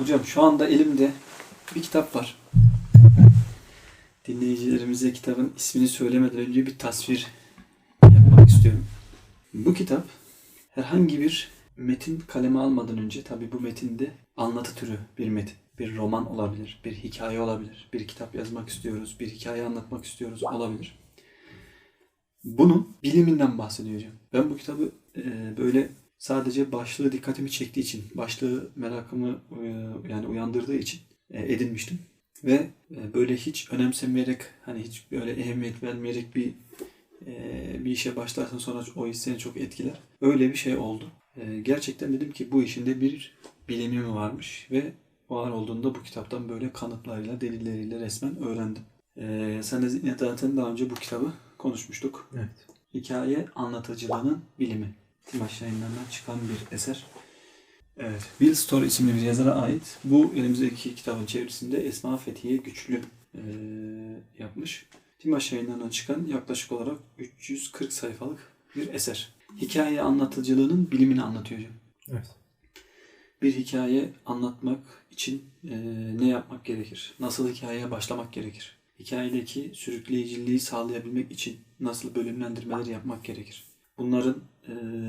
Hocam şu anda elimde bir kitap var. Dinleyicilerimize kitabın ismini söylemeden önce bir tasvir yapmak istiyorum. Bu kitap herhangi bir metin kaleme almadan önce tabi bu metinde anlatı türü bir metin. Bir roman olabilir, bir hikaye olabilir, bir kitap yazmak istiyoruz, bir hikaye anlatmak istiyoruz olabilir. Bunun biliminden bahsediyor. Ben bu kitabı e, böyle sadece başlığı dikkatimi çektiği için, başlığı merakımı e, yani uyandırdığı için e, edinmiştim. Ve e, böyle hiç önemsemeyerek, hani hiç böyle ehemmiyet vermeyerek bir bir işe başlarsan sonra o iş seni çok etkiler. Öyle bir şey oldu. Gerçekten dedim ki bu işinde bir bilimi varmış ve var olduğunda bu kitaptan böyle kanıtlarıyla, delilleriyle resmen öğrendim. E, sen de zaten daha önce bu kitabı konuşmuştuk. Evet. Hikaye anlatıcılığının bilimi. Timaş yayınlarından çıkan bir eser. Evet. Will Story isimli bir yazara ait. Bu elimizdeki kitabın çevirisinde Esma Fethiye Güçlü eee, yapmış. Timaş yayınlarından çıkan yaklaşık olarak 340 sayfalık bir eser. Hikaye anlatıcılığının bilimini anlatıyor hocam. Evet. Bir hikaye anlatmak için eee, ne yapmak gerekir? Nasıl hikayeye başlamak gerekir? Hikayedeki sürükleyiciliği sağlayabilmek için nasıl bölümlendirmeler yapmak gerekir? Bunların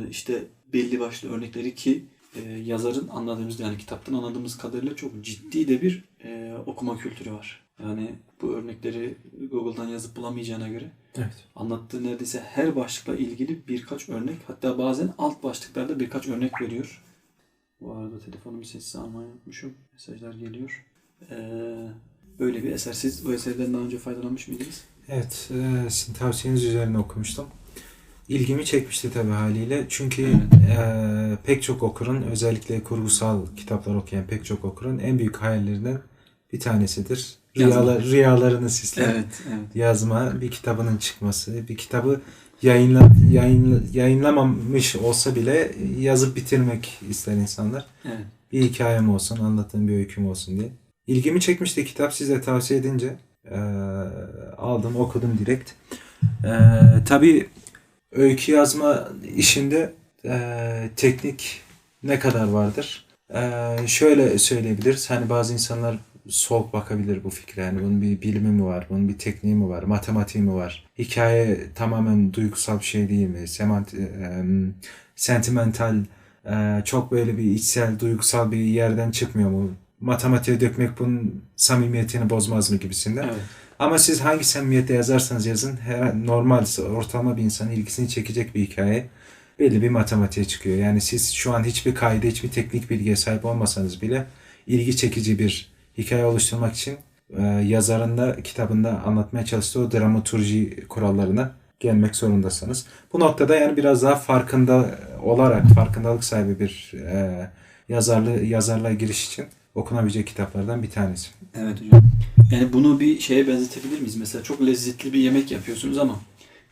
işte belli başlı örnekleri ki eee, yazarın anladığımız yani kitaptan anladığımız kadarıyla çok ciddi de bir eee, okuma kültürü var. Yani bu örnekleri Google'dan yazıp bulamayacağına göre Evet. anlattığı neredeyse her başlıkla ilgili birkaç örnek hatta bazen alt başlıklarda birkaç örnek veriyor. Bu arada telefonumu sessiz almayı unutmuşum. Mesajlar geliyor. Ee, böyle bir eser. Siz bu eserden daha önce faydalanmış mıydınız? Evet, e, sizin tavsiyeniz üzerine okumuştum. İlgimi çekmişti tabii haliyle. Çünkü e, pek çok okurun, özellikle kurgusal kitaplar okuyan pek çok okurun en büyük hayallerinden bir tanesidir. Yazma. Rüyalar, rüyalarını süsleyen Evet, evet. yazma, bir kitabının çıkması, bir kitabı yayınla, yayınla, yayınlamamış olsa bile yazıp bitirmek ister insanlar. evet. bir hikayem olsun, anlattığım bir öyküm olsun diye. İlgimi çekmişti kitap size tavsiye edince. eee, aldım, okudum direkt. Eee tabii öykü yazma işinde eee, teknik ne kadar vardır? Eee, şöyle söyleyebiliriz. Hani bazı insanlar soğuk bakabilir bu fikre. Yani bunun bir bilimi mi var? Bunun bir tekniği mi var? Matematiği mi var? Hikaye tamamen duygusal bir şey değil mi? Semant, eee, sentimental, ee, çok böyle bir içsel, duygusal bir yerden çıkmıyor mu? Matematiğe dökmek bunun samimiyetini bozmaz mı gibisinden. evet. Ama siz hangi samimiyette yazarsanız yazın, her normal, ortalama bir insanın ilgisini çekecek bir hikaye belli bir matematiğe çıkıyor. Yani siz şu an hiçbir kayda, hiçbir teknik bilgiye sahip olmasanız bile ilgi çekici bir hikaye oluşturmak için e, yazarın da kitabında anlatmaya çalıştığı o dramaturji kurallarına gelmek zorundasınız. Bu noktada yani biraz daha farkında olarak farkındalık sahibi bir e, yazarlı yazarlığa giriş için okunabilecek kitaplardan bir tanesi. Evet hocam. Yani bunu bir şeye benzetebilir miyiz? Mesela çok lezzetli bir yemek yapıyorsunuz ama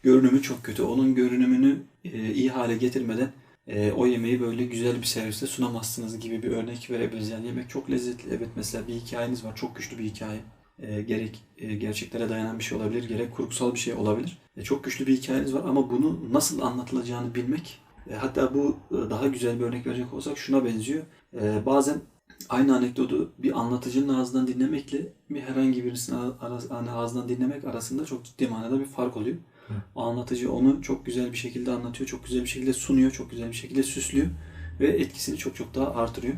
görünümü çok kötü. Onun görünümünü e, iyi hale getirmeden e, o yemeği böyle güzel bir serviste sunamazsınız gibi bir örnek verebiliriz. Yani yemek çok lezzetli. Evet mesela bir hikayeniz var. Çok güçlü bir hikaye. E, gerek e, gerçeklere dayanan bir şey olabilir, gerek kurgusal bir şey olabilir. E, çok güçlü bir hikayeniz var ama bunu nasıl anlatılacağını bilmek e, hatta bu e, daha güzel bir örnek verecek olsak şuna benziyor. E, bazen aynı anekdotu bir anlatıcının ağzından dinlemekle bir herhangi birisinin hani ağzından dinlemek arasında çok ciddi manada bir fark oluyor. Hı. O anlatıcı onu çok güzel bir şekilde anlatıyor, çok güzel bir şekilde sunuyor, çok güzel bir şekilde süslüyor ve etkisini çok çok daha artırıyor.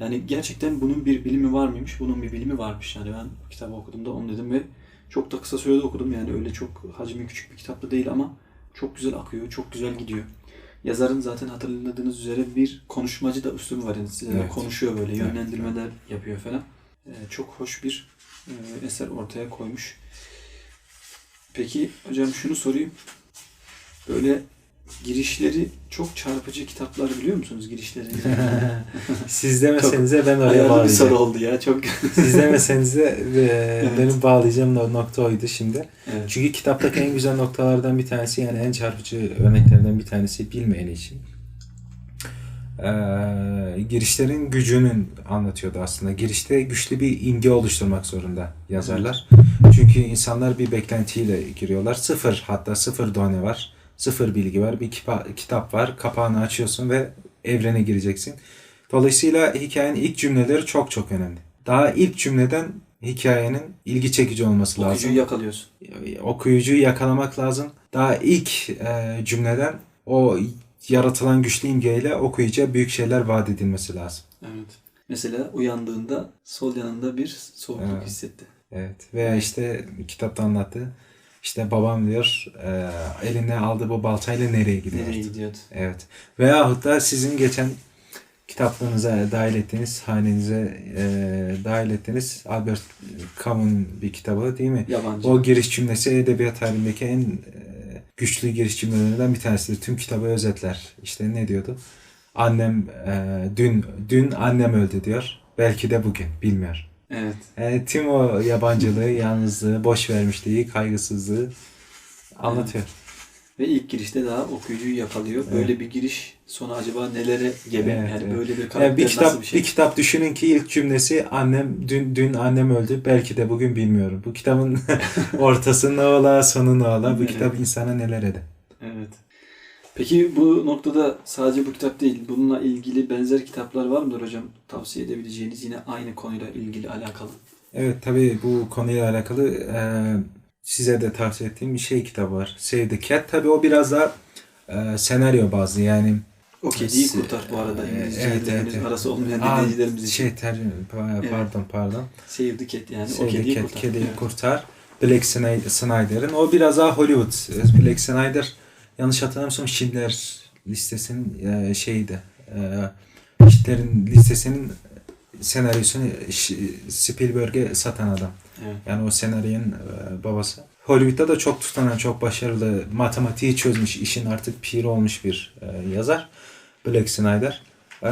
Yani gerçekten bunun bir bilimi var mıymış? Bunun bir bilimi varmış. Yani ben kitabı okuduğumda onu dedim ve çok da kısa sürede okudum. Yani öyle çok hacmi küçük bir kitap da değil ama çok güzel akıyor, çok güzel gidiyor. Yazarın zaten hatırladığınız üzere bir konuşmacı da üslubu var. Yani size Evet. konuşuyor böyle, Evet, yönlendirmeler yapıyor falan. Ee, çok hoş bir e, eser ortaya koymuş. Peki hocam şunu sorayım. Böyle girişleri çok çarpıcı kitaplar biliyor musunuz girişleri? Siz demeseniz de ben oraya Hayırlı bir soru bağlayacağım. oldu ya çok. Siz demeseniz de e, Evet. benim bağlayacağım no- nokta oydu şimdi. evet. Çünkü kitaptaki en güzel noktalardan bir tanesi yani en çarpıcı örneklerden bir tanesi bilmeyeni için. Ee, girişlerin gücünün anlatıyordu aslında. Girişte güçlü bir imge oluşturmak zorunda yazarlar. Çünkü insanlar bir beklentiyle giriyorlar. Sıfır hatta sıfır done var. Sıfır bilgi var. Bir kipa- kitap var. Kapağını açıyorsun ve evrene gireceksin. Dolayısıyla hikayenin ilk cümleleri çok çok önemli. Daha ilk cümleden hikayenin ilgi çekici olması lazım. Okuyucuyu yakalıyorsun. okuyucuyu yakalamak lazım. Daha ilk e, cümleden o yaratılan güçlü imgeyle okuyucuya büyük şeyler vaat edilmesi lazım. Evet. Mesela uyandığında sol yanında bir soğukluk Evet. hissetti. Evet. Veya işte kitapta anlattı. İşte babam diyor e, eline aldığı bu baltayla nereye gidiyor? Nereye gidiyordu? Evet. Veyahut da sizin geçen kitaplığınıza dahil ettiğiniz, hanenize e, dahil ettiğiniz Albert Camus'un bir kitabı değil mi? Yabancı. O giriş cümlesi edebiyat tarihindeki en e, güçlü giriş cümlelerinden bir tanesidir. Tüm kitabı özetler. İşte ne diyordu? Annem e, dün dün annem öldü diyor. Belki de bugün bilmiyor. Evet. E, tüm o yabancılığı, yalnızlığı, boş vermişliği, kaygısızlığı anlatıyor. Ve ilk girişte daha okuyucuyu yakalıyor. Böyle bir giriş sonu acaba nelere gebe? Evet, yani evet. böyle bir Yani karakter bir nasıl kitap bir şey? bir kitap düşünün ki ilk cümlesi annem dün dün annem öldü belki de bugün bilmiyorum. Bu kitabın ortası ne ola sonu ne ola bu Evet. kitap insana neler eder. Evet. Peki bu noktada sadece bu kitap değil, bununla ilgili benzer kitaplar var mıdır hocam? Tavsiye edebileceğiniz yine aynı konuyla ilgili alakalı. Evet tabii bu konuyla alakalı e, size de tavsiye ettiğim bir şey kitabı var. Save the Cat. Tabii o biraz daha e, senaryo bazlı yani. O kediyi kurtar bu arada. Evet, İngilizceyle evet, henüz evet. arası olmayan dinleyicilerimiz için. Şey tercüme pa- Evet. pardon pardon. Save the cat yani. Save o kediyi Cat, kurtar. Kediyi Evet. kurtar. Black Sny- Snyder'ın. O biraz daha Hollywood. Black Snyder yanlış hatırlamıyorsam Schindler listesinin e, şeyiydi. E, Schindler'in listesinin senaryosunu Spielberg'e satan adam. Evet. Yani o senaryonun e, babası. Hollywood'da da çok tutunan, çok başarılı, matematiği çözmüş, işin artık piri olmuş bir e, yazar. Black Snyder. E,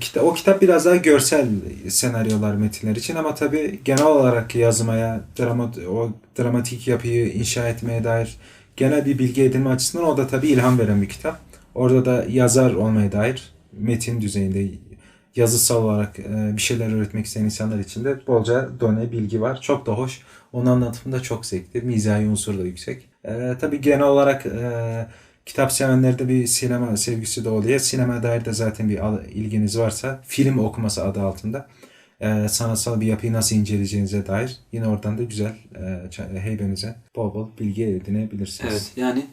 kita- o kitap biraz daha görsel senaryolar, metinler için ama tabii genel olarak yazmaya, drama, o dramatik yapıyı inşa etmeye dair genel bir bilgi edinme açısından o da tabii ilham veren bir kitap. Orada da yazar olmaya dair metin düzeyinde yazısal olarak e, bir şeyler öğretmek isteyen insanlar için de bolca done bilgi var. Çok da hoş. Onun anlatımı da çok zevkli. Mizahi unsur da yüksek. E, tabii genel olarak e, kitap sevenlerde bir sinema sevgisi de oluyor. Sinema dair de zaten bir ilginiz varsa film okuması adı altında e, sanatsal bir yapıyı nasıl inceleyeceğinize dair yine oradan da güzel e, heybenize bol bol bilgi edinebilirsiniz. Evet yani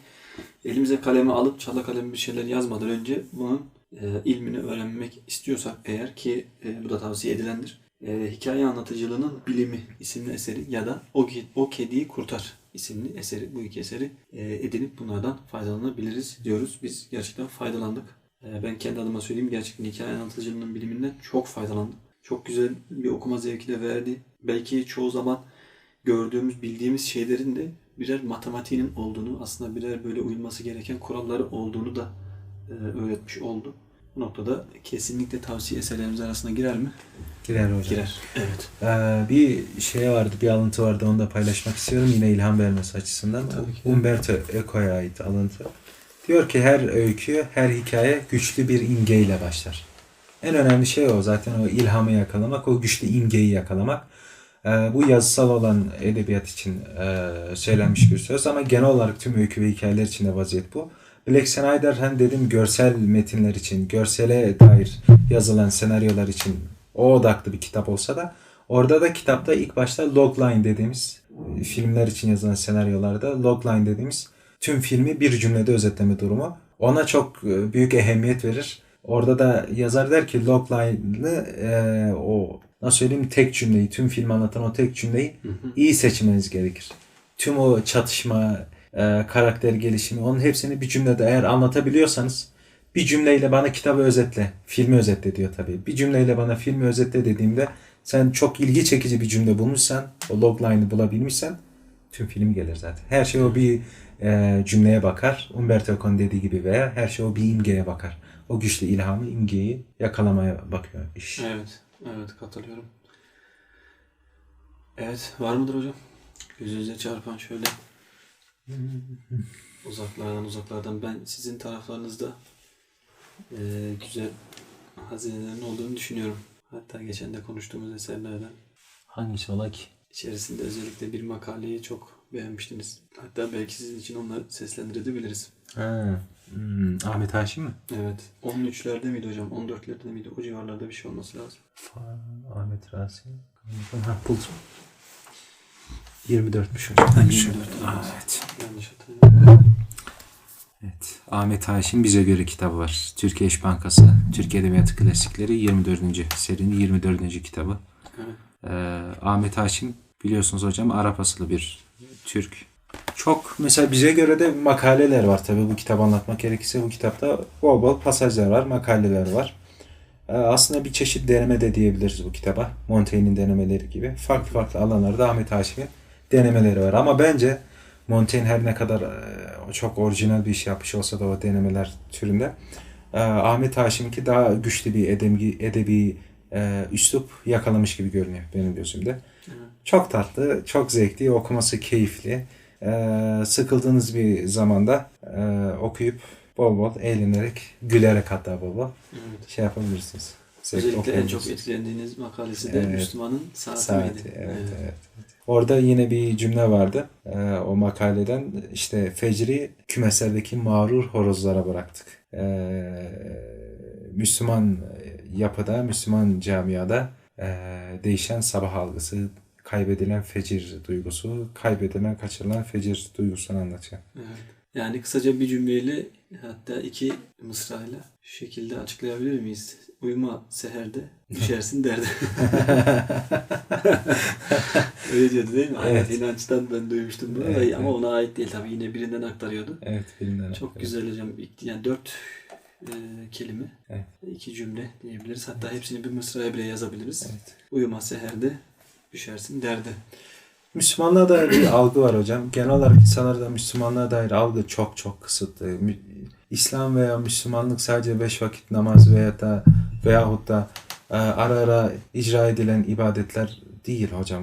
elimize kalemi alıp çala kalemi bir şeyler yazmadan önce bunun e, ilmini öğrenmek istiyorsak eğer ki e, bu da tavsiye edilendir. E, hikaye anlatıcılığının bilimi isimli eseri ya da o, o kediyi kurtar isimli eseri bu iki eseri e, edinip bunlardan faydalanabiliriz diyoruz. Biz gerçekten faydalandık. E, ben kendi adıma söyleyeyim gerçekten hikaye anlatıcılığının biliminden çok faydalandım. Çok güzel bir okuma zevki de verdi. Belki çoğu zaman gördüğümüz, bildiğimiz şeylerin de birer matematiğinin olduğunu, aslında birer böyle uyulması gereken kuralları olduğunu da e, öğretmiş oldu. Bu noktada kesinlikle tavsiye eserlerimiz arasına girer mi? Girer hocam. Girer. Evet. Ee, bir şey vardı, bir alıntı vardı. Onu da paylaşmak istiyorum. Yine ilham vermesi açısından. Tabii. Umberto Eco'ya ait alıntı. Diyor ki her öykü, her hikaye güçlü bir imgeyle başlar. En önemli şey o zaten o ilhamı yakalamak, o güçlü imgeyi yakalamak. Ee, bu yazısal olan edebiyat için e, söylenmiş bir söz ama genel olarak tüm öykü ve hikayeler için de vaziyet bu. Black Snyder hani dedim görsel metinler için, görsele dair yazılan senaryolar için o odaklı bir kitap olsa da orada da kitapta ilk başta logline dediğimiz filmler için yazılan senaryolarda logline dediğimiz tüm filmi bir cümlede özetleme durumu. Ona çok e, büyük ehemmiyet verir. Orada da yazar der ki logline'ı e, o nasıl söyleyeyim tek cümleyi, tüm filmi anlatan o tek cümleyi Hı hı. iyi seçmeniz gerekir. Tüm o çatışma, e, karakter gelişimi onun hepsini bir cümlede eğer anlatabiliyorsanız bir cümleyle bana kitabı özetle, filmi özetle diyor tabii. Bir cümleyle bana filmi özetle dediğimde sen çok ilgi çekici bir cümle bulmuşsan, o logline'ı bulabilmişsen tüm film gelir zaten. Her şey o bir e, cümleye bakar. Umberto Eco'nun dediği gibi veya her şey o bir imgeye bakar. O güçlü ilhamı, imgeyi yakalamaya bakıyor iş. Evet. Evet katılıyorum. Evet. Var mıdır hocam? Gözünüze çarpan şöyle uzaklardan uzaklardan ben sizin taraflarınızda e, güzel hazinelerin olduğunu düşünüyorum. Hatta geçen de konuştuğumuz eserlerden Hangisi ola ki? içerisinde özellikle bir makaleyi çok beğenmiştiniz. Hatta belki sizin için onları seslendirebiliriz. Ha. Hmm, Ahmet Haşim mi? Evet. 13'lerde miydi hocam? 14'lerde miydi? O civarlarda bir şey olması lazım. Fa- Ahmet Rasim. Ha, buldum. 24'müş hocam. 24, Evet. Yanlış hatırlamıyorum. Evet. Ahmet Haşim Bize Göre kitabı var. Türkiye İş Bankası, Türkiye Edebiyatı Klasikleri 24. serinin 24. kitabı. Evet. Ee, Ahmet Haşim biliyorsunuz hocam Arap asıllı bir Türk. Çok mesela bize göre de makaleler var tabii bu kitabı anlatmak gerekirse bu kitapta bol bol pasajlar var, makaleler var. Ee, aslında bir çeşit deneme de diyebiliriz bu kitaba. Montaigne'in denemeleri gibi. Farklı farklı alanlarda Ahmet Haşim'in denemeleri var. Ama bence Montaigne her ne kadar e, çok orijinal bir iş yapmış olsa da o denemeler türünde e, Ahmet Haşim'inki daha güçlü bir edebi, edebi üslup yakalamış gibi görünüyor benim gözümde. Çok tatlı, çok zevkli, okuması keyifli. E, sıkıldığınız bir zamanda e, okuyup bol bol eğlenerek, gülerek hatta bol bol Evet. şey yapabilirsiniz. Özellikle en çok etkilendiğiniz makalesi de Evet. Müslümanın saati, Saati, miydi? evet, evet. Orada yine bir cümle vardı e, o makaleden. işte fecri kümeslerdeki mağrur horozlara bıraktık. E, Müslüman yapıda, Müslüman camiada e, değişen sabah algısı, kaybedilen fecir duygusu, kaybedilen, kaçırılan fecir duygusunu anlatıyor. Evet. Yani kısaca bir cümleyle hatta iki mısrayla şu şekilde açıklayabilir miyiz? Uyuma seherde, düşersin derde. Öyle diyordu değil mi? Evet. Evet. inançtan ben duymuştum bunu Evet, da ama evet. ona ait değil tabii yine birinden aktarıyordu. Evet, bilimden. Çok güzel hocam. Yani dört e, kelime, Evet. iki cümle diyebiliriz. Hatta hepsini bir mısraya bile yazabiliriz. Evet. Uyuma seherde, düşersin derde. Müslümanlığa dair bir algı var hocam. Genel olarak insanlarda Müslümanlığa dair algı çok çok kısıtlı. İslam veya Müslümanlık sadece beş vakit namaz veya da veyahut da e, ara ara icra edilen ibadetler değil hocam.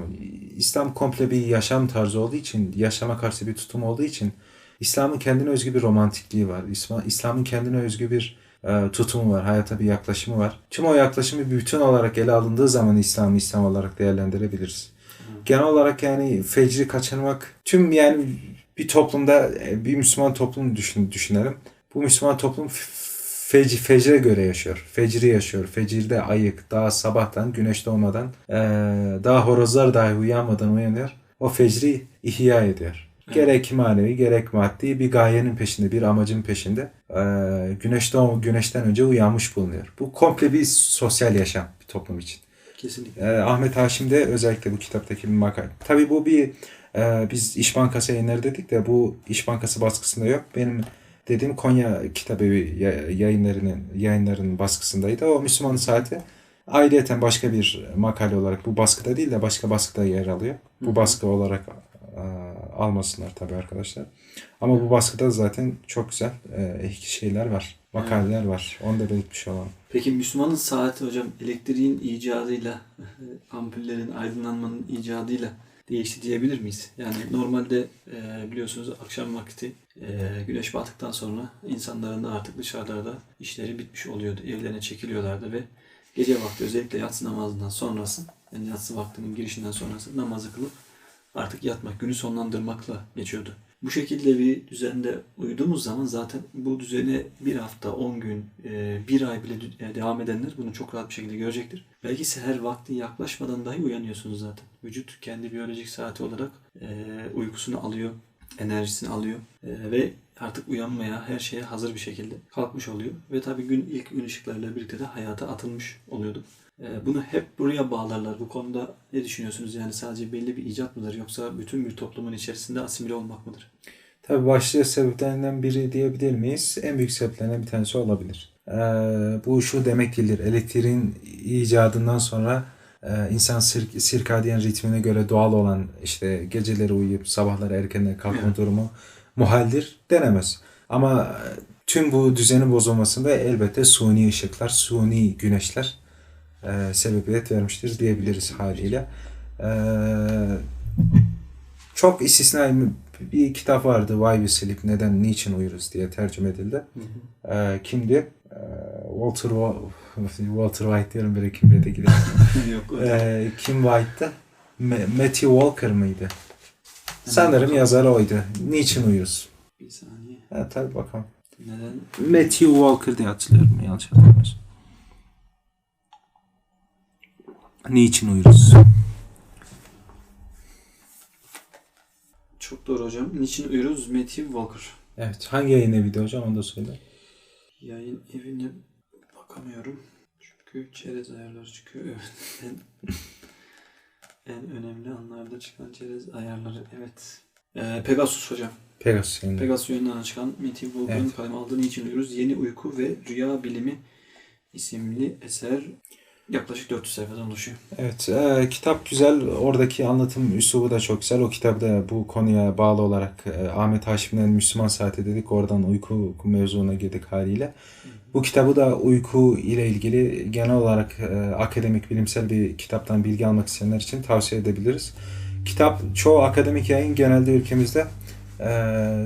İslam komple bir yaşam tarzı olduğu için, yaşama karşı bir tutum olduğu için İslam'ın kendine özgü bir romantikliği var. İslam- İslam'ın kendine özgü bir e, tutumu var, hayata bir yaklaşımı var. Tüm o yaklaşımı bir bütün olarak ele alındığı zaman İslam'ı İslam olarak değerlendirebiliriz genel olarak yani fecri kaçırmak tüm yani bir toplumda e, bir Müslüman toplum düşün, düşünelim. Bu Müslüman toplum feci, fecre göre yaşıyor. Fecri yaşıyor. Fecirde ayık. Daha sabahtan güneş doğmadan e, daha horozlar dahi uyanmadan uyanıyor. O fecri ihya ediyor. Gerek manevi gerek maddi bir gayenin peşinde, bir amacın peşinde. E, güneş doğum, güneşten önce uyanmış bulunuyor. Bu komple bir sosyal yaşam bir toplum için. Kesinlikle. Ee, Ahmet Haşim'de özellikle bu kitaptaki bir makale. Tabii bu bir e, biz İş Bankası yayınları dedik de bu İş Bankası baskısında yok. Benim dediğim Konya Kitabevi ya- yayınlarının yayınlarının baskısındaydı. O Müslüman Saati ayrıyeten başka bir makale olarak bu baskıda değil de başka baskıda yer alıyor. Bu baskı olarak e, almasınlar tabii arkadaşlar. Ama bu baskıda zaten çok güzel e, şeyler var. Makaleler var. Onu da belirtmiş olalım. Peki Müslümanın saati hocam elektriğin icadıyla, ampullerin aydınlanmanın icadıyla değişti diyebilir miyiz? Yani normalde e, biliyorsunuz akşam vakti e, güneş battıktan sonra insanların da artık dışarıda işleri bitmiş oluyordu. Evlerine çekiliyorlardı ve gece vakti özellikle yatsı namazından sonrası yani yatsı vaktinin girişinden sonrası namazı kılıp artık yatmak, günü sonlandırmakla geçiyordu. Bu şekilde bir düzende uyuduğumuz zaman zaten bu düzene bir hafta, 10 gün, e, bir ay bile e, devam edenler bunu çok rahat bir şekilde görecektir. Belki seher vakti yaklaşmadan dahi uyanıyorsunuz zaten. Vücut kendi biyolojik saati olarak e, uykusunu alıyor, enerjisini alıyor ve artık uyanmaya, her şeye hazır bir şekilde kalkmış oluyor. Ve tabii gün ilk gün ışıklarıyla birlikte de hayata atılmış oluyordu. E, Bunu hep buraya bağlarlar. Bu konuda ne düşünüyorsunuz? Yani sadece belli bir icat mıdır yoksa bütün bir toplumun içerisinde asimile olmak mıdır? Tabii başlıca sebeplerinden biri diyebilir miyiz? En büyük sebeplerinden bir tanesi olabilir. Ee, bu şu demek değildir. Elektriğin icadından sonra e, insan sirk, sirkadiyen ritmine göre doğal olan işte geceleri uyuyup sabahları erkenden kalkma Evet. durumu muhaldir denemez. Ama e, tüm bu düzenin bozulmasında elbette suni ışıklar, suni güneşler e, sebebiyet vermiştir diyebiliriz haliyle. Eee çok istisnai bir kitap vardı Why We Sleep Neden Niçin Uyuruz diye tercüme edildi. Ee, kimdi? Ee, Walter Wa- Walter White diyorum böyle kimliğe de gidelim. Ee, Kim White'dı? Ma- Matthew Walker mıydı? Sanırım yazarı oydu. Niçin uyuruz? Bir saniye. Ha, tabii bakalım. Neden? Matthew Walker diye hatırlıyorum yanlış hatırlamıyorsam. Niçin uyuruz? Çok doğru hocam. Niçin uyuruz? Matthew Walker. Evet. Hangi yayın eviydi hocam onu da söyle. Yayın evine bakamıyorum. Çünkü çerez ayarları çıkıyor. En, önemli anlarda çıkan çerez ayarları. Evet. Ee, Pegasus hocam. Pegasus yayını. Pegasus yayınlarına çıkan Matthew Walker'ın Evet. kaleme aldığı Niçin Uyuruz? Yeni Uyku ve Rüya Bilimi isimli eser yaklaşık 400 sayfadan oluşuyor. Evet, e, kitap güzel. Oradaki anlatım üslubu da çok güzel. O kitapta bu konuya bağlı olarak e, Ahmet Haşim'den Müslüman Saati dedik. Oradan uyku mevzuna girdik haliyle. Bu kitabı da uyku ile ilgili genel olarak e, akademik, bilimsel bir kitaptan bilgi almak isteyenler için tavsiye edebiliriz. Kitap çoğu akademik yayın genelde ülkemizde e,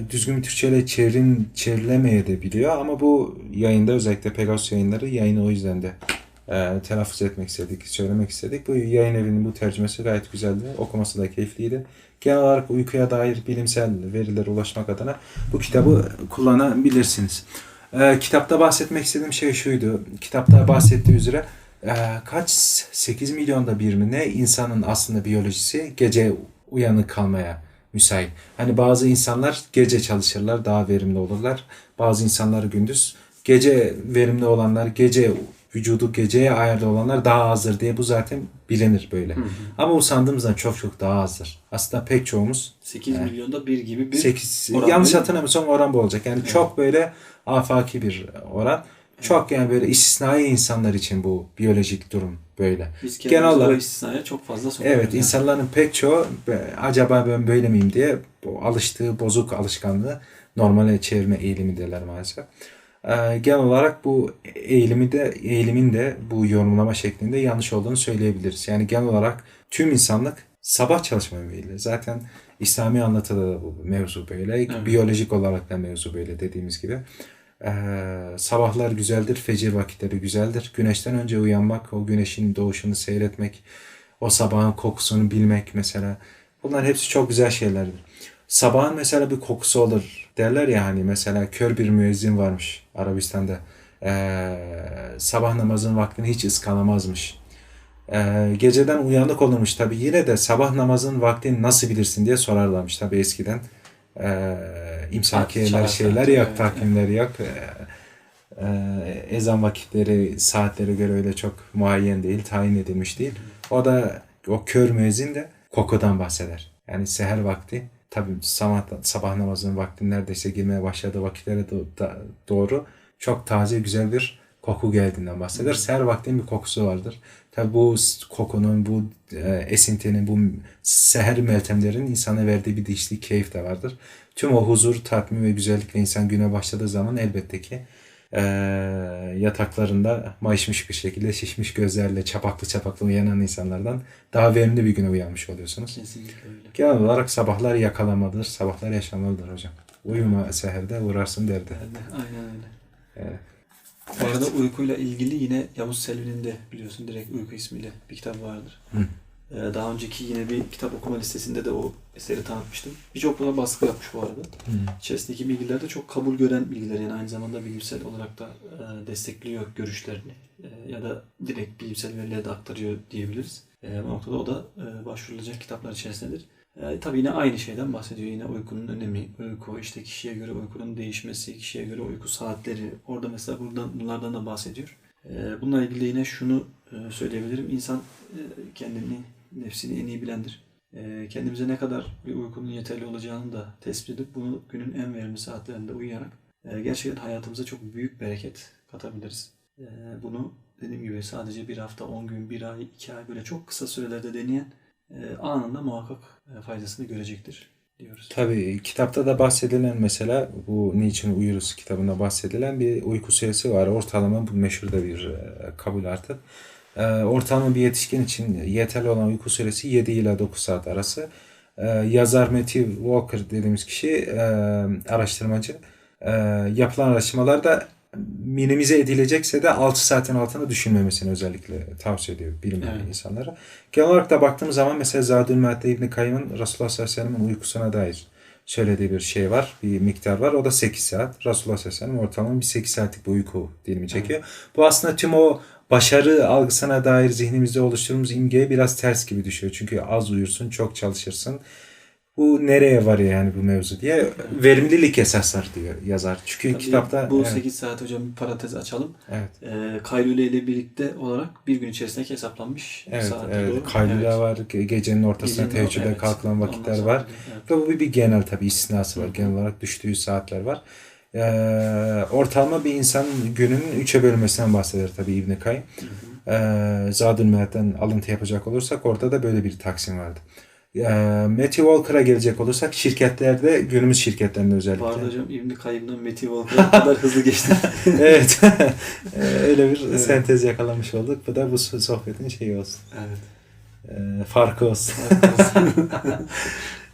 düzgün bir Türkçe ile çevrin, çevrilemeye de biliyor. Ama bu yayında özellikle Pegasus yayınları yayını o yüzden de e, telaffuz etmek istedik, söylemek istedik. Bu yayın evinin bu tercümesi gayet güzeldi. Okuması da keyifliydi. Genel olarak uykuya dair bilimsel verilere ulaşmak adına bu kitabı kullanabilirsiniz. E, kitapta bahsetmek istediğim şey şuydu. Kitapta bahsettiği üzere e, kaç 8 milyonda bir mi ne insanın aslında biyolojisi gece uyanık kalmaya müsait. Hani bazı insanlar gece çalışırlar, daha verimli olurlar. Bazı insanlar gündüz. Gece verimli olanlar, gece vücudu geceye ayarlı olanlar daha azdır diye bu zaten bilinir böyle. Ama bu sandığımızdan çok çok daha azdır. Aslında pek çoğumuz 8 Evet. milyonda bir gibi bir 8 oran yanlış hatırlamıyorsam oran bu olacak. Yani Evet. çok böyle afaki bir oran. Çok yani böyle istisnai insanlar için bu biyolojik durum böyle. Biz Genel olarak- istisnaya çok fazla sokuyoruz. Evet yani. insanların pek çoğu "Be- acaba ben böyle miyim diye bu alıştığı bozuk alışkanlığı normale çevirme eğilimi derler maalesef. Ee, genel olarak bu eğilimi de eğilimin de bu yorumlama şeklinde yanlış olduğunu söyleyebiliriz. Yani genel olarak tüm insanlık sabah çalışmaya meyilli. Zaten İslami anlatıda da bu mevzu böyle. Evet. Biyolojik olarak da mevzu böyle dediğimiz gibi. Ee, sabahlar güzeldir, fecir vakitleri güzeldir. Güneşten önce uyanmak, o güneşin doğuşunu seyretmek, o sabahın kokusunu bilmek mesela. Bunlar hepsi çok güzel şeylerdir. Sabahın mesela bir kokusu olur. Derler ya hani mesela kör bir müezzin varmış Arabistan'da. Ee, sabah namazın vaktini hiç ıskalamazmış. Ee, geceden uyanık olurmuş tabi. Yine de sabah namazın vaktini nasıl bilirsin diye sorarlarmış tabi eskiden. Ee, imsakiyeler şeyler yok, takvimleri yok. Ee, e, ezan vakitleri saatlere göre öyle çok muayyen değil, tayin edilmiş değil. O da o kör müezzin de kokudan bahseder. Yani seher vakti tabi sabah, sabah namazının vakti neredeyse girmeye başladığı vakitlere do- da- doğru çok taze güzel bir koku geldiğinden bahseder. Seher vaktinin bir kokusu vardır. Tabi bu kokunun, bu e, esintinin, bu seher meltemlerin insana verdiği bir dişli keyif de vardır. Tüm o huzur, tatmin ve güzellikle insan güne başladığı zaman elbette ki e, yataklarında mayışmış bir şekilde şişmiş gözlerle çapaklı çapaklı uyanan insanlardan daha verimli bir güne uyanmış oluyorsunuz. Kesinlikle öyle. Genel olarak sabahlar yakalamalıdır, sabahlar yaşamalıdır hocam. Uyuma seherde uğrarsın derdi. Evet, aynen öyle. Evet. Bu arada uykuyla ilgili yine Yavuz Selvi'nin de biliyorsun direkt Uyku ismiyle bir kitap vardır. Hı. Ee, daha önceki yine bir kitap okuma listesinde de o eseri tanıtmıştım. Birçok buna baskı yapmış bu arada. İçerisindeki bilgiler de çok kabul gören bilgiler yani aynı zamanda bilimsel olarak da e, destekliyor görüşlerini E, ya da direkt bilimsel verilere de aktarıyor diyebiliriz. E, bu noktada o da başvurulacak kitaplar içerisindedir. E, tabii yine aynı şeyden bahsediyor. Yine uykunun önemi, uyku, işte kişiye göre uykunun değişmesi, kişiye göre uyku saatleri. Orada mesela buradan, bunlardan da bahsediyor. E, bununla ilgili yine şunu e, söyleyebilirim. İnsan e, kendini, nefsini en iyi bilendir. E, kendimize ne kadar bir uykunun yeterli olacağını da tespit edip bunu günün en verimli saatlerinde uyuyarak e, gerçekten hayatımıza çok büyük bereket katabiliriz. E, bunu dediğim gibi sadece bir hafta, 10 gün, bir ay, iki ay böyle çok kısa sürelerde deneyen e, anında muhakkak e, faydasını görecektir diyoruz. Tabii kitapta da bahsedilen mesela bu Niçin Uyuruz kitabında bahsedilen bir uyku süresi var. Ortalama bu meşhur da bir kabul artık. E, ortalama bir yetişkin için yeterli olan uyku süresi 7 ila 9 saat arası. E, yazar Matthew Walker dediğimiz kişi e, araştırmacı. E, yapılan araştırmalarda minimize edilecekse de 6 saatin altına düşünmemesini özellikle tavsiye ediyor bilim Evet. insanlara. Genel olarak da baktığımız zaman mesela Zadül Mead'de İbn Kayyım'ın Resulullah sallallahu aleyhi ve sellem'in uykusuna dair söylediği bir şey var. Bir miktar var. O da 8 saat. Resulullah sallallahu aleyhi ve sellem ortalama bir 8 saatlik bir uyku dilimi çekiyor. Bu aslında tüm o başarı algısına dair zihnimizde oluşturduğumuz imgeye biraz ters gibi düşüyor. Çünkü az uyursun, çok çalışırsın. Bu nereye varıyor yani bu mevzu diye. Verimlilik esaslar diyor yazar. Çünkü Tabii kitapta... bu evet, 8 saat hocam bir parantez açalım. evet. E, kaylule ile birlikte olarak bir gün içerisindeki hesaplanmış Evet, saate evet. doğru. Kaylule Evet. var, ge- gecenin ortasına Gecenin teheccüde evet. kalkılan vakitler var. evet. Ve bu bir, bir genel tabii istisnası var. Genel olarak düştüğü saatler var. Ee, ortalama bir insan gününün üçe bölünmesinden bahseder tabii İbn-i Kayyım. Hı hı. Ee, Zadül Mead'den alıntı yapacak olursak orada da böyle bir taksim vardı. Ee, Matthew Walker'a gelecek olursak şirketlerde günümüz şirketlerinde özellikle. Arada hocam İbn-i Kayyım'dan Metin Walker'a kadar hızlı geçti. evet. Öyle bir Evet. sentez yakalamış olduk. Bu da bu sohbetin şeyi olsun. evet. Ee, farkı olsun.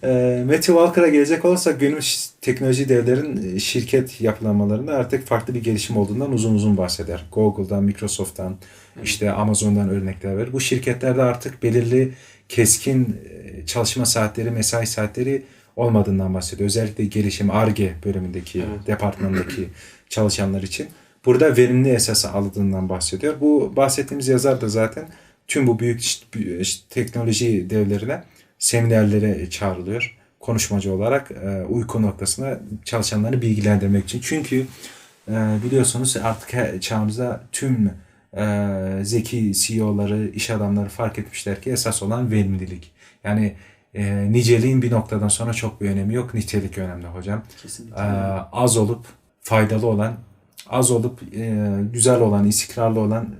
E, Matthew Walker'a gelecek olursak günümüz teknoloji devlerin e, şirket yapılanmalarında artık farklı bir gelişim olduğundan uzun uzun bahseder. Google'dan, Microsoft'tan, işte Amazon'dan örnekler verir. Bu şirketlerde artık belirli keskin e, çalışma saatleri, mesai saatleri olmadığından bahsediyor. Özellikle gelişim ARGE bölümündeki, Evet. departmandaki çalışanlar için. Burada verimli esası alındığından bahsediyor. Bu bahsettiğimiz yazar da zaten tüm bu büyük teknoloji devlerine seminerlere çağrılıyor. Konuşmacı olarak e, uyku noktasına çalışanları bilgilendirmek için. Çünkü e, biliyorsunuz artık çağımızda tüm e, zeki CEO'ları, iş adamları fark etmişler ki esas olan verimlilik. Yani e, niceliğin bir noktadan sonra çok bir önemi yok. Nitelik önemli hocam. Kesinlikle. Az olup faydalı olan, az olup e, güzel olan, istikrarlı olan,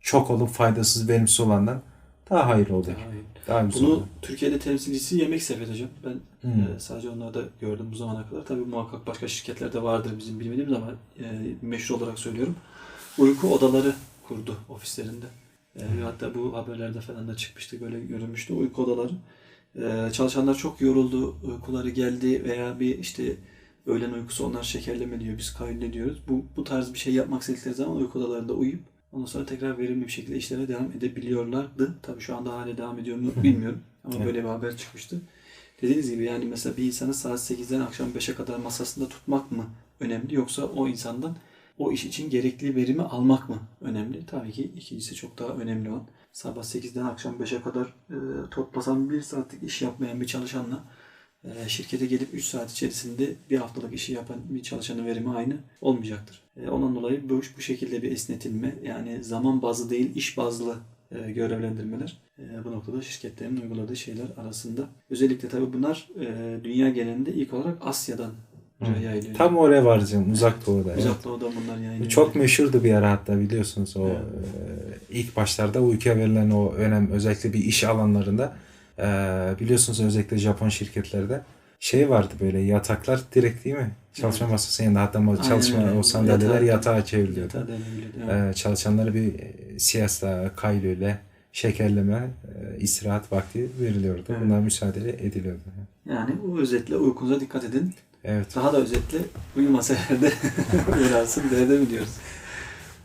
çok olup faydasız, verimsiz olandan daha hayırlı oluyor. Daha iyi. Daha Bunu oluyor. Türkiye'de temsilcisi Yemek Sepet hocam. Ben Hmm. e, sadece onları da gördüm bu zamana kadar. Tabii muhakkak başka şirketlerde vardır bizim bilmediğimiz ama e, meşhur olarak söylüyorum. Uyku odaları kurdu ofislerinde. E, ve hatta bu haberlerde falan da çıkmıştı, böyle görünmüştü uyku odaları. E, çalışanlar çok yoruldu, uykuları geldi veya bir işte öğlen uykusu onlar şekerleme diyor, biz kayyum diyoruz. Bu, bu tarz bir şey yapmak istedikleri zaman uyku odalarında uyuyup ondan sonra tekrar verimli bir şekilde işlerine devam edebiliyorlardı. Tabii şu anda hala devam ediyor mu bilmiyorum ama Evet. böyle bir haber çıkmıştı. Dediğiniz gibi yani mesela bir insanı saat 8'den akşam 5'e kadar masasında tutmak mı önemli yoksa o insandan o iş için gerekli verimi almak mı önemli? Tabii ki ikincisi çok daha önemli olan. Sabah 8'den akşam 5'e kadar e, toplasan bir saatlik iş yapmayan bir çalışanla şirkete gelip 3 saat içerisinde bir haftalık işi yapan bir çalışanın verimi aynı olmayacaktır. E, ondan dolayı bu, bu şekilde bir esnetilme yani zaman bazlı değil iş bazlı e, görevlendirmeler e, bu noktada şirketlerin uyguladığı şeyler arasında. Özellikle tabii bunlar e, dünya genelinde ilk olarak Asya'dan yayılıyor. Tam oraya varacağım, uzak doğuda. evet. Uzak Doğu'da bunlar Bu yayılıyor. Çok meşhurdu bir ara hatta biliyorsunuz o Evet. ilk başlarda uykuya verilen o önem özellikle bir iş alanlarında e, biliyorsunuz özellikle Japon şirketlerde şey vardı böyle yataklar direkt değil mi? Çalışma Evet. masası yanında hatta Aynen çalışma öyle. o sandalyeler Yatağa- yatağa çevriliyordu. Yatağa evet. Ee, çalışanlara bir e, siesta, kaylule, şekerleme, e, istirahat vakti veriliyordu. Evet. Bunlar müsaade ediliyordu. Yani bu özetle uykunuza dikkat edin. Evet. Daha da özetle uyuma seferde alsın derde mi diyoruz?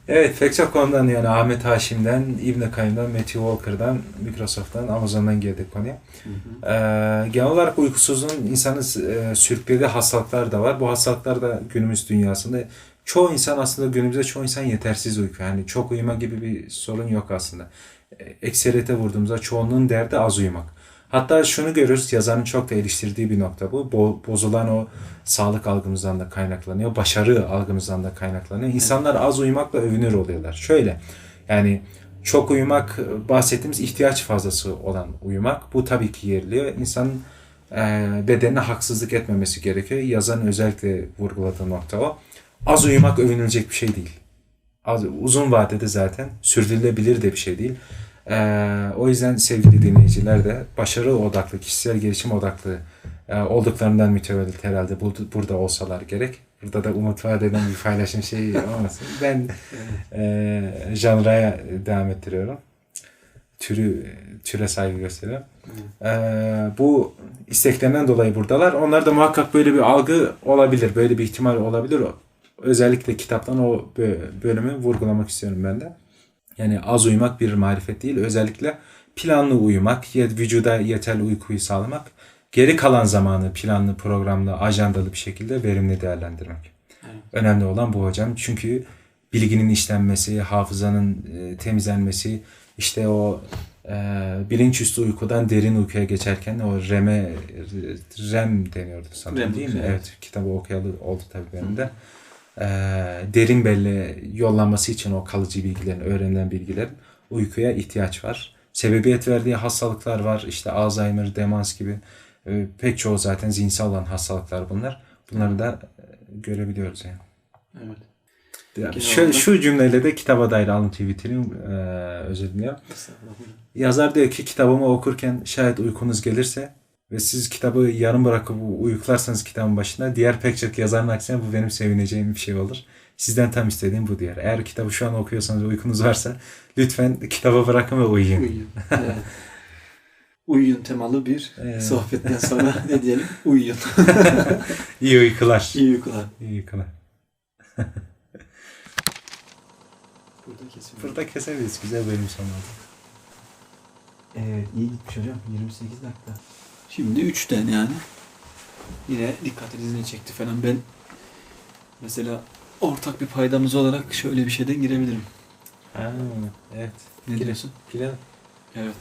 Evet konudan yani Ahmet Haşim'den, İbn Kayyım'dan, Matthew Walker'dan, Microsoft'tan, Amazon'dan geldik konuya. Ee, genel olarak uykusuzluğun insanı e, sürüklediği hastalıklar da var. Bu hastalıklar da günümüz dünyasında çoğu insan aslında günümüzde çoğu insan yetersiz uyku. Yani çok uyuma gibi bir sorun yok aslında. E, Ekseriyete vurduğumuzda çoğunluğun derdi az uyumak. Hatta şunu görürüz yazarın çok da eleştirdiği bir nokta bu. Bo- bozulan o sağlık algımızdan da kaynaklanıyor. Başarı algımızdan da kaynaklanıyor. İnsanlar az uyumakla övünür oluyorlar. Şöyle yani çok uyumak bahsettiğimiz ihtiyaç fazlası olan uyumak. Bu tabii ki yerliyor. İnsanın e, bedenine haksızlık etmemesi gerekiyor. Yazarın özellikle vurguladığı nokta o. Az uyumak övünülecek bir şey değil. Az, uzun vadede zaten sürdürülebilir de bir şey değil. E, o yüzden sevgili dinleyiciler de başarı odaklı, kişisel gelişim odaklı e, olduklarından mütevellit herhalde bu, burada olsalar gerek. Burada da umut vaat eden bir paylaşım şeyi olmasın. Ben e, janraya devam ettiriyorum. Türü türe saygı gösteriyorum. E, bu isteklerinden dolayı buradalar. Onlar da muhakkak böyle bir algı olabilir. Böyle bir ihtimal olabilir. Özellikle kitaptan o bö- bölümü vurgulamak istiyorum ben de. Yani az uyumak bir marifet değil. Özellikle planlı uyumak, vücuda yeterli uykuyu sağlamak Geri kalan zamanı planlı, programlı, ajandalı bir şekilde verimli değerlendirmek. Evet. Önemli olan bu hocam. Çünkü bilginin işlenmesi, hafızanın e, temizlenmesi, işte o e, bilinçüstü uykudan derin uykuya geçerken o REM'e REM deniyordu sanırım değil mi? Evet. evet. Kitabı okuyalı oldu tabii benim de. E, derin belli yollanması için o kalıcı bilgilerin, öğrenilen bilgilerin uykuya ihtiyaç var. Sebebiyet verdiği hastalıklar var. İşte Alzheimer, demans gibi e, pek çoğu zaten zihinsel olan hastalıklar bunlar. Bunları da e, görebiliyoruz yani. Evet. Yani şu, şu cümleyle de kitaba dair alıntıyı bitireyim. Ee, özür diliyorum. Yazar diyor ki kitabımı okurken şayet uykunuz gelirse ve siz kitabı yarım bırakıp uyuklarsanız kitabın başında diğer pek çok yazarın aksine bu benim sevineceğim bir şey olur. Sizden tam istediğim bu diyor. Eğer kitabı şu an okuyorsanız uykunuz varsa lütfen kitaba bırakın ve uyuyun. Uyuyun. Evet. Uyuyun temalı bir Ee. sohbetten sonra ne diyelim? Uyuyun. İyi uykular. İyi uykular. İyi uykular. Burada kesiyorum. Burada kesebiliriz. Güzel bölüm sonu oldu. Evet iyi gitmiş hocam. 28 dakika. Şimdi 3'ten yani. Yine dikkatinizi çekti falan. Ben mesela ortak bir paydamız olarak şöyle bir şeyden girebilirim. Ha, evet. Ne Gire. diyorsun? Girelim. Evet.